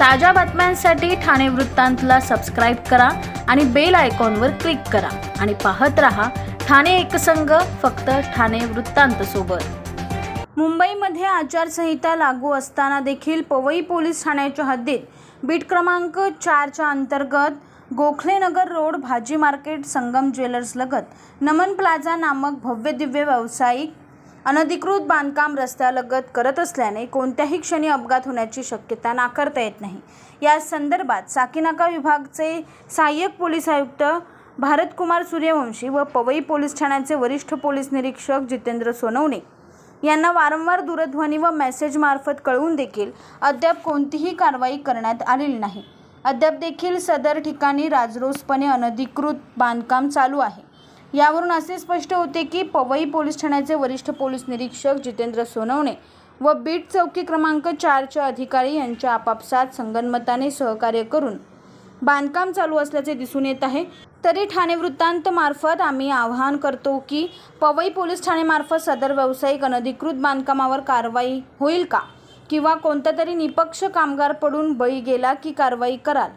ताज्या बातम्यांसाठी ठाणे वृत्तांतला सबस्क्राईब करा आणि बेल आयकॉनवर क्लिक करा. आणि पाहत रहा ठाणे एकसंघ फक्त ठाणे वृत्तांत सोबत. मुंबईमध्ये आचारसंहिता लागू असताना देखील पवई पोलीस ठाण्याच्या हद्दीत बीट क्रमांक चारच्या अंतर्गत गोखलेनगर रोड भाजी मार्केट संगम ज्वेलर्स लगत नमन प्लाझा नामक भव्य दिव्य व्यावसायिक अनधिकृत बांधकाम रस्त्यालगत करत असल्याने कोणत्याही क्षणी अपघात होण्याची शक्यता नाकारता येत नाही. या संदर्भात साकीनाका विभागचे सहाय्यक पोलीस आयुक्त भारतकुमार सूर्यवंशी व पवई पोलीस ठाण्याचे वरिष्ठ पोलीस निरीक्षक जितेंद्र सोनवणे यांना वारंवार दूरध्वनी व मेसेजमार्फत कळवून देखील अद्याप कोणतीही कारवाई करण्यात आलेली नाही. अद्याप देखील सदर ठिकाणी राजरोसपणे अनधिकृत बांधकाम चालू आहे. यावरून असे स्पष्ट होते की पवई पोलीस ठाण्याचे वरिष्ठ पोलीस निरीक्षक जितेंद्र सोनवणे व बीट चौकी क्रमांक चारच्या अधिकारी यांच्या आपापसात संगनमताने सहकार्य करून बांधकाम चालू असल्याचे दिसून येत आहे. तरी ठाणे वृत्तांतमार्फत आम्ही आवाहन करतो की पवई पोलीस ठाणेमार्फत सदर व्यावसायिक अनधिकृत बांधकामावर कारवाई होईल का? किंवा कोणता तरी निपक्ष कामगार पडून बळी गेला की कारवाई कराल?